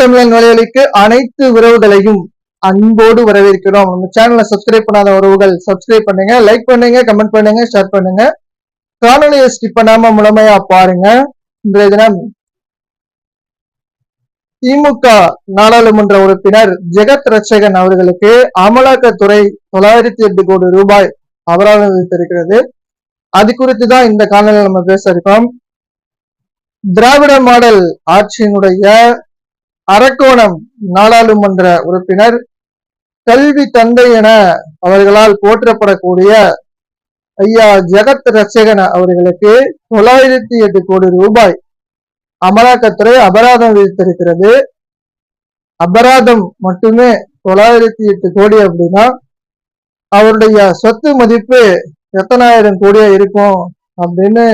தமிழன் வலையொலிக்கு அனைத்து உறவுகளையும் அன்போடு வரவேற்கிறோம். நம்ம சேனலை சப்ஸ்கிரைப் பண்ணாத உறவுகள் சப்ஸ்கிரைப் பண்ணுங்க லைக் பண்ணுங்க கமெண்ட் பண்ணுங்க ஷேர் பண்ணுங்க. காணொலியை ஸ்கிப் பண்ணாம முழுமையா பாருங்க. இன்றைய தினம் திமுக நாடாளுமன்ற உறுப்பினர் ஜெகத் ரட்சகன் அவர்களுக்கு அமலாக்கத்துறை தொள்ளாயிரத்தி எட்டு கோடி ரூபாய் அபராதம் விதித்திருக்கிறது. அது குறித்து தான் இந்த காணொலியில் நம்ம பேச இருக்கோம் திராவிட மாடல் ஆட்சியினுடைய அரக்கோணம் நாடாளுமன்ற உறுப்பினர் கல்வி தந்தை என அவர்களால் போற்றப்படக்கூடிய ஐயா ஜெகத் ரட்சகன் அவர்களுக்கு தொள்ளாயிரத்தி எட்டு கோடி ரூபாய் அமலாக்கத்துறை அபராதம் விதித்திருக்கிறது. அபராதம் மட்டுமே தொள்ளாயிரத்தி எட்டு கோடி அப்படின்னா அவருடைய சொத்து மதிப்பு எத்தனாயிரம் கோடியா இருக்கும் அப்படின்னு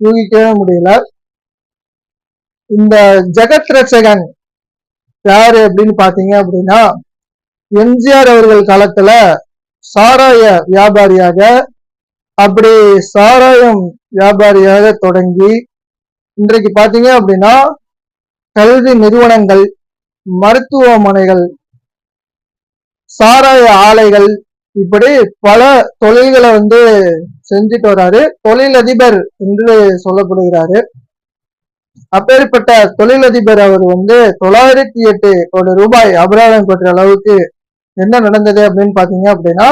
யூகிக்கவே முடியல. இந்த ஜெகத் ரட்சகன் யாரு அப்படின்னு பாத்தீங்க அப்படின்னா எம்ஜிஆர் அவர்கள் காலத்துல சாராய வியாபாரியாக அப்படி சாராயம் வியாபாரியாக தொடங்கி இன்றைக்கு பாத்தீங்க அப்படின்னா கல்வி நிறுவனங்கள் மருத்துவமனைகள் சாராய ஆலைகள் இப்படி பல தொழில்களை வந்து செஞ்சுட்டு வராரு. தொழிலதிபர் என்று சொல்லப்படுகிறாரு. அப்பேற்பட்ட தொழிலதிபர் அவர் வந்து தொள்ளாயிரத்தி எட்டு கோடி ரூபாய் அபராதம் பெற்ற அளவுக்கு என்ன நடந்தது அப்படின்னு பாத்தீங்க அப்படின்னா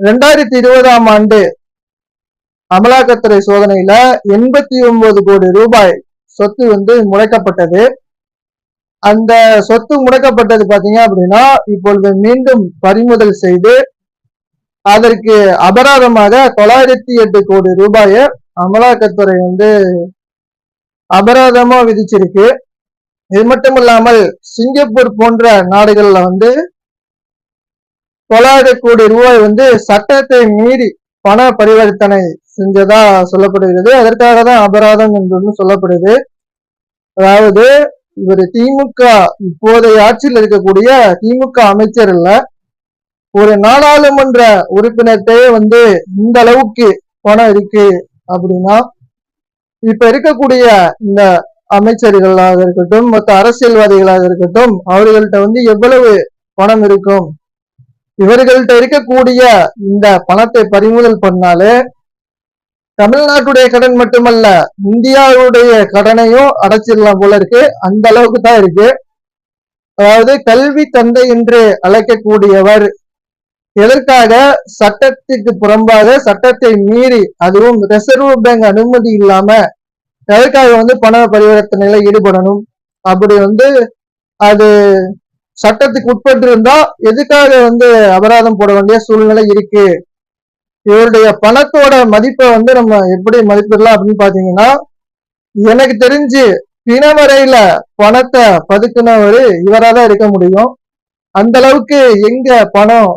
ரெண்டாயிரத்தி இருபதாம் ஆண்டு அமலாக்கத்துறை சோதனையில எண்பத்தி ஒன்பது கோடி ரூபாய் சொத்து வந்து முடக்கப்பட்டது. அந்த சொத்து முடக்கப்பட்டது பாத்தீங்க அப்படின்னா இப்பொழுது மீண்டும் பறிமுதல் செய்து அதற்கு அபராதமாக தொள்ளாயிரத்தி எட்டு கோடி ரூபாயை அமலாக்கத்துறை வந்து அபராதமா விதிச்சிருக்கு. இது மட்டும் இல்லாமல் சிங்கப்பூர் போன்ற நாடுகள்ல வந்து தொள்ளாயிரம் கோடி ரூபாய் வந்து சட்டத்தை மீறி பண பரிவர்த்தனை செஞ்சதா சொல்லப்படுகிறது. அதற்காக தான் அபராதம் என்று சொல்லப்படுது. அதாவது இவர் திமுக இப்போதைய ஆட்சியில் இருக்கக்கூடிய திமுக அமைச்சர் இல்ல. ஒரு நாடாளுமன்ற உறுப்பினர்கிட்டயே வந்து இந்த அளவுக்கு பணம் இருக்கு அப்படின்னா இப்ப இருக்கக்கூடிய இந்த அமைச்சர்களாக இருக்கட்டும் மற்ற அரசியல்வாதிகளாக இருக்கட்டும் அவர்கள்ட்ட வந்து எவ்வளவு பணம் இருக்கும்? இவர்கள்ட்ட இருக்கக்கூடிய இந்த பணத்தை பறிமுதல் பண்ணாலே தமிழ்நாட்டுடைய கடன் மட்டுமல்ல இந்தியாவுடைய கடனையும் அடைச்சிடலாம் போல இருக்கு. அந்த அளவுக்கு தான் இருக்கு. அதாவது கல்வி தந்தை என்று அழைக்கக்கூடியவர் எதற்காக சட்டத்துக்கு புறம்பாக சட்டத்தை மீறி அதுவும் ரிசர்வ் பேங்க் அனுமதி இல்லாம எதற்காக வந்து பண பரிவர்த்தனையில ஈடுபடணும்? அப்படி வந்து அது சட்டத்துக்கு உட்பட்டு இருந்தா எதுக்காக வந்து அபராதம் போட வேண்டிய சூழ்நிலை இருக்கு? இவருடைய பணத்தோட மதிப்பை வந்து நம்ம எப்படி மதிப்பிடலாம் அப்படின்னு பாத்தீங்கன்னா எனக்கு தெரிஞ்சு பிணவரையில பணத்தை பதுக்குனவர் இவராதான் இருக்க முடியும். அந்த அளவுக்கு எங்க பணம்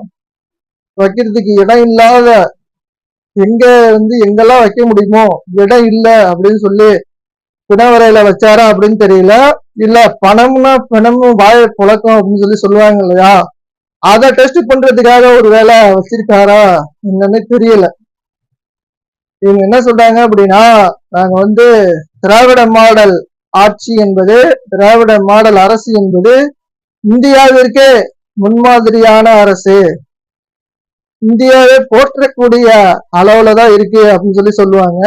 வைக்கிறதுக்கு இடம் இல்லாத எங்க வந்து எங்கெல்லாம் வைக்க முடியுமோ இடம் இல்லை அப்படின்னு சொல்லி பிணவரையில வச்சாரா அப்படின்னு தெரியல. இல்ல பணம்னா பணமும் வாய புழக்கம் அப்படின்னு சொல்லி சொல்லுவாங்க இல்லையா? அதை டெஸ்ட் பண்றதுக்காக ஒரு வேலை வச்சிருக்காரா என்னன்னு தெரியல. இவங்க என்ன சொல்றாங்க அப்படின்னா நாங்க வந்து திராவிட மாடல் ஆட்சி என்பது திராவிட மாடல் அரசு என்பது இந்தியாவிற்கே முன்மாதிரியான அரசு. இந்தியாவே போற்றக்கூடிய அளவுல தான் இருக்கு அப்படின்னு சொல்லி சொல்லுவாங்க.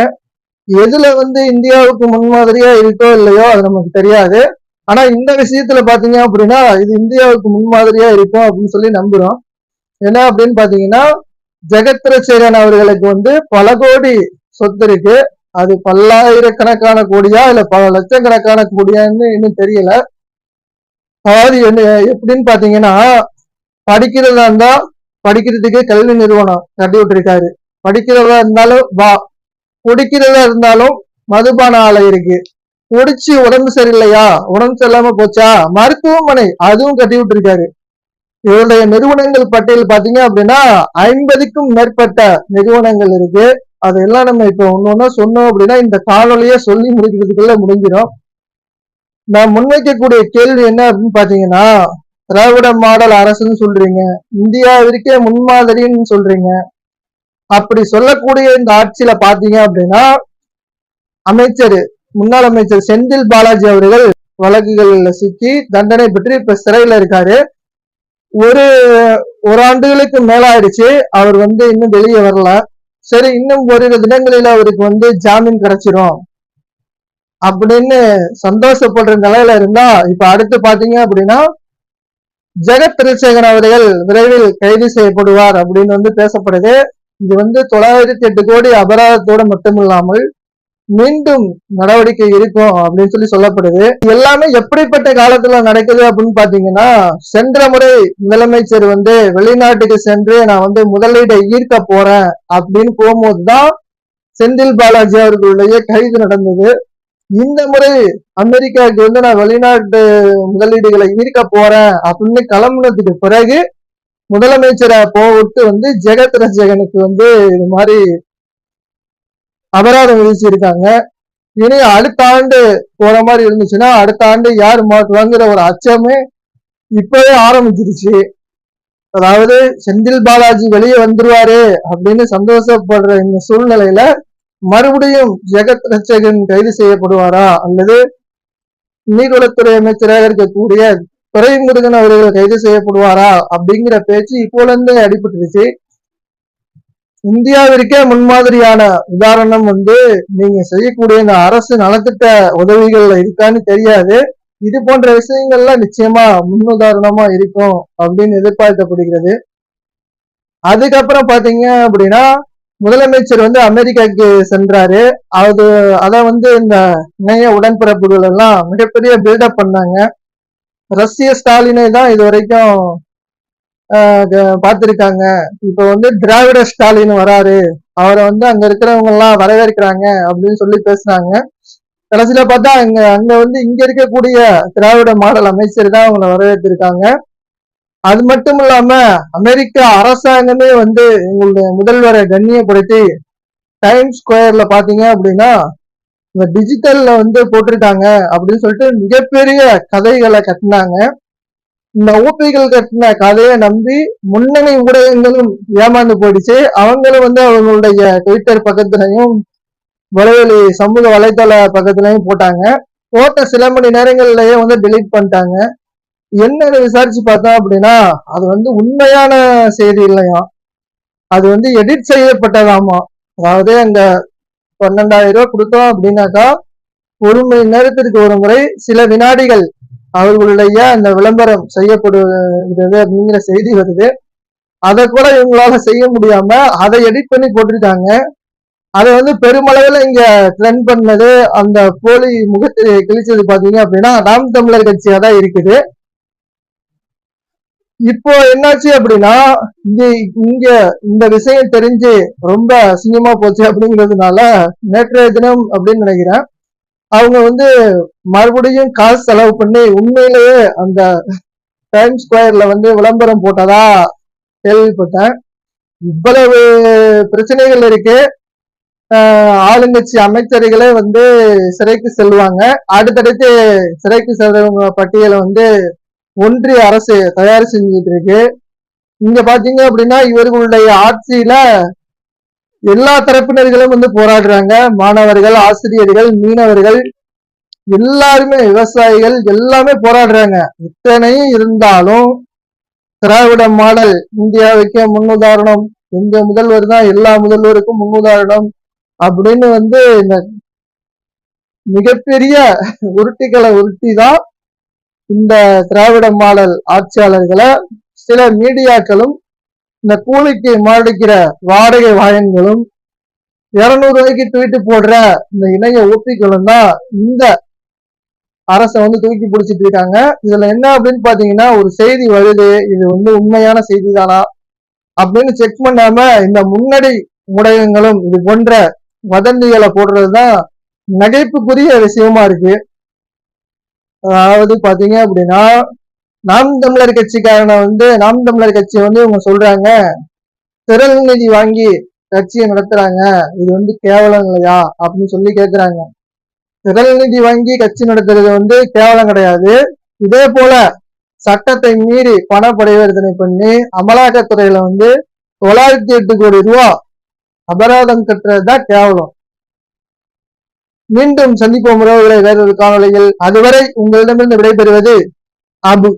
எதுல வந்து இந்தியாவுக்கு முன்மாதிரியா இருக்கோ இல்லையோ அது நமக்கு தெரியாது. ஆனா இந்த விஷயத்துல பாத்தீங்க அப்படின்னா இது இந்தியாவுக்கு முன்மாதிரியா இருக்கும் அப்படின்னு சொல்லி நம்புறோம். என்ன அப்படின்னு பாத்தீங்கன்னா ஜெகத்ரசேகரன் அவர்களுக்கு வந்து பல கோடி சொத்து இருக்கு. அது பல்லாயிரக்கணக்கான கோடியா இல்ல பல லட்சக்கணக்கான கோடியான்னு இன்னும் தெரியல. அதாவது என்ன எப்படின்னு பாத்தீங்கன்னா படிக்கிறதா இருந்தா படிக்கிறதுக்கு கல்வி நிறுவனம் கட்டி விட்டுருக்காரு. படிக்கிறதா இருந்தாலும் வா. குடிக்கிறதா இருந்தாலும் மதுபான ஆலை இருக்கு. குடிச்சு உடம்பு சரியில்லையா? உடம்பு சரியில்லாம போச்சா? மருத்துவமனை அதுவும் கட்டி விட்டுருக்காரு. இவருடைய நிறுவனங்கள் பட்டியல் பாத்தீங்க அப்படின்னா ஐம்பதுக்கும் மேற்பட்ட நிறுவனங்கள் இருக்கு. அதெல்லாம் நம்ம இப்ப ஒண்ணு சொன்னோம் அப்படின்னா இந்த காணொலியே சொல்லி முடிக்கிறதுக்குள்ள முடிஞ்சிடும். நான் முன்வைக்கக்கூடிய கேள்வி என்ன அப்படின்னு பாத்தீங்கன்னா திராவிட மாடல் அரசுன்னு சொல்றீங்க. இந்தியாவிற்கே முன்மாதிரின்னு சொல்றீங்க. அப்படி சொல்லக்கூடிய இந்த ஆட்சியில பாத்தீங்க அப்படின்னா அமைச்சர் முன்னாள் அமைச்சர் செந்தில் பாலாஜி அவர்கள் வழக்குகள்ல சிக்கி தண்டனை பெற்று இப்ப சிறையில இருக்காரு. ஒரு ஒரு ஆண்டுகளுக்கு மேல ஆயிடுச்சு அவர் வந்து இன்னும் வெளியே வரல. சரி இன்னும் ஒரு தினங்களில அவருக்கு வந்து ஜாமீன் கிடைச்சிரும். அப்படின்னு சந்தோஷப்படுற நிலையில இருந்தா இப்ப அடுத்து பாத்தீங்க அப்படின்னா ஜெகத் திருசேகர் அவர்கள் விரைவில் கைது செய்யப்படுவார் அப்படின்னு வந்து பேசப்படுது. இது வந்து தொள்ளாயிரத்தி எட்டு கோடி அபராதத்தோடு மட்டும் இல்லாமல் மீண்டும் நடவடிக்கை இருக்கும் அப்படின்னு சொல்லி சொல்லப்படுது. இது எல்லாமே எப்படிப்பட்ட காலத்துல நடக்குது அப்படின்னு பாத்தீங்கன்னா சென்ற முறை முதலமைச்சர் வந்து வெளிநாட்டுக்கு சென்று நான் வந்து முதலீடை ஈர்க்க போறேன் அப்படின்னு போகும்போதுதான் செந்தில் பாலாஜி அவர்களுடைய கைது நடந்தது. இந்த முறை அமெரிக்காவுக்கு வந்து நான் வெளிநாட்டு முதலீடுகளை ஈர்க்க போறேன் அப்படின்னு கிளம்புனதுக்கு பிறகு முதலமைச்சரை போட்டு வந்து ஜெகத் ரஜகனுக்கு வந்து இது மாதிரி அபராதம் விதிச்சிருக்காங்க. இனி அடுத்த ஆண்டு போற மாதிரி இருந்துச்சுன்னா அடுத்த ஆண்டு யார் மாட்டுவாங்கிற ஒரு அச்சமே இப்பவே ஆரம்பிச்சிருச்சு. அதாவது செந்தில் பாலாஜி வெளியே வந்துருவாரு அப்படின்னு சந்தோஷப்படுற இந்த சூழ்நிலையில மறுபடியும் ஜெகத் ரட்சகன் கைது செய்யப்படுவாரா? அல்லது நீர்வளத்துறை அமைச்சராக இருக்கக்கூடிய துறைமுருகன் அவர்கள் கைது செய்யப்படுவாரா? அப்படிங்கிற பேச்சு இப்போல இருந்தே அடிபட்டுருச்சு. இந்தியாவிற்கே முன்மாதிரியான உதாரணம் வந்து நீங்க செய்யக்கூடிய இந்த அரசு நலத்திட்ட உதவிகள்ல இருக்கான்னு தெரியாது. இது போன்ற விஷயங்கள்லாம் நிச்சயமா முன்னுதாரணமா இருக்கும் அப்படின்னு எதிர்பார்க்கப்படுகிறது. அதுக்கப்புறம் பாத்தீங்க அப்படின்னா முதலமைச்சர் வந்து அமெரிக்காவுக்கு சென்றாரு. அது அதை வந்து இந்த இணைய உடன்பிறப்புகள் எல்லாம் மிகப்பெரிய பில்டப் பண்ணாங்க. ரஷ்ய ஸ்டாலினை தான் இது வரைக்கும் பார்த்திருக்காங்க. இப்ப வந்து திராவிட ஸ்டாலின் வராரு. அவரை வந்து அங்க இருக்கிறவங்க எல்லாம் வரவேற்கிறாங்க அப்படின்னு சொல்லி பேசுறாங்க. கடைசியில பார்த்தா அங்க அங்க வந்து இங்க இருக்கக்கூடிய திராவிட மாடல் அமைச்சர் தான் அவங்களை வரவேற்றிருக்காங்க. அது மட்டும் இல்லாம அமெரிக்கா அரசாங்கமே வந்து எங்களுடைய முதல்வரை கண்ணியப்படுத்தி டைம் ஸ்கொயர்ல பாத்தீங்க அப்படின்னா இந்த டிஜிட்டல்ல வந்து போட்டிருக்காங்க அப்படின்னு சொல்லிட்டு மிகப்பெரிய கதைகளை கட்டினாங்க. இந்த ஓபிகள் கட்டின கதையை நம்பி முன்னணி ஊடகங்களும் ஏமாந்து போயிடுச்சு. அவங்களும் வந்து அவங்களுடைய ட்விட்டர் பக்கத்துலையும் வலைவலி சமூக வலைதள பக்கத்துலையும் போட்டாங்க. போட்ட சில மணி நேரங்கள்லயே வந்து டெலீட் பண்ணிட்டாங்க. என்ன விசாரிச்சு பார்த்தோம் அப்படின்னா அது வந்து உண்மையான செய்தி இல்லையா அது வந்து எடிட் செய்யப்பட்டதாமா அதாவது அங்க பன்னெண்டாயிரம் ரூபாய் கொடுத்தோம் அப்படின்னாக்கா ஒரு மணி நேரத்திற்கு ஒரு முறை சில வினாடிகள் அவர்களுடைய அந்த விளம்பரம் செய்யப்படுகிறது அப்படிங்கிற செய்தி வருது. அதை கூட இவங்களால செய்ய முடியாம அதை எடிட் பண்ணி போட்டிருக்காங்க. அதை வந்து பெருமளவில் இங்க ட்ரெண்ட் பண்ணது அந்த போலி முகத்தை கிழிச்சது பாத்தீங்க அப்படின்னா நாம் தமிழர் கட்சியா தான் இருக்குது. இப்போ என்னாச்சு அப்படின்னா இங்க இங்க இந்த விஷயம் தெரிஞ்சு ரொம்ப அசிங்கமா போச்சு அப்படிங்கிறதுனால நேற்றைய தினம் அப்படின்னு நினைக்கிறேன். அவங்க வந்து மறுபடியும் காசு செலவு பண்ணி உண்மையிலேயே அந்த டைம் ஸ்கொயர்ல வந்து விளம்பரம் போட்டதா கேள்விப்பட்டேன். இவ்வளவு பிரச்சனைகள் இருக்கு. ஆளுங்கட்சி அமைச்சர்களே வந்து சிறைக்கு செல்வாங்க. அடுத்தடுத்து சிறைக்கு செல்றவங்க பட்டியலை வந்து ஒன்றிய அரசு தயார் செஞ்சுட்டு இருக்கு. இங்க பாத்தீங்க அப்படின்னா இவர்களுடைய ஆட்சியில எல்லா தரப்பினர்களும் வந்து போராடுறாங்க. மாணவர்கள் ஆசிரியர்கள் மீனவர்கள் எல்லாருமே விவசாயிகள் எல்லாமே போராடுறாங்க. இத்தனையும் இருந்தாலும் திராவிட மாடல் இந்தியாவுக்கே முன்னுதாரணம் எங்க முதல்வர் தான் எல்லா முதல்வருக்கும் முன்னுதாரணம் அப்படின்னு வந்து இந்த மிகப்பெரிய உருட்டிகளை உருட்டி தான் இந்த திராவிட மாடல் ஆட்சியாளர்களை சில மீடியாக்களும் இந்த கூலிக்கு மாடிக்கிற வாடகை வாயன்களும் இருநூறு ரூபாய்க்கு ட்வீட்டு போடுற இந்த இணைய ஊப்பிகளும் தான் இந்த அரசை வந்து தூக்கி பிடிச்சிட்டு இருக்காங்க. இதுல என்ன அப்படின்னு பாத்தீங்கன்னா ஒரு செய்தி வருது. இது வந்து உண்மையான செய்தி தானா அப்படின்னு செக் பண்ணாம இந்த முன்னணி ஊடகங்களும் இது போன்ற வதந்திகளை போடுறதுதான் நகைப்புக்குரிய விஷயமா இருக்கு. அதாவது பாத்தீங்க அப்படின்னா நாம் தமிழர் கட்சிக்காரனை வந்து நாம் தமிழர் கட்சி வந்து இவங்க சொல்றாங்க. திரள் நிதி வாங்கி கட்சியை நடத்துறாங்க. இது வந்து கேவலம் இல்லையா? அப்படின்னு சொல்லி கேக்குறாங்க. திரள் நிதி வாங்கி கட்சி நடத்துறது வந்து கேவலம் கிடையாது. இதே போல சட்டத்தை மீறி பண பரிவர்த்தனை பண்ணி அமலாக்கத்துறையில வந்து தொள்ளாயிரத்தி எட்டு கோடி ரூபா அபராதம் கட்டுறதுதான் கேவலம். மீண்டும் சந்திப்போம் உறவுகளை வேறொரு காணொலியில் அதுவரை உங்களிடமிருந்து விடைபெறுவது அபு.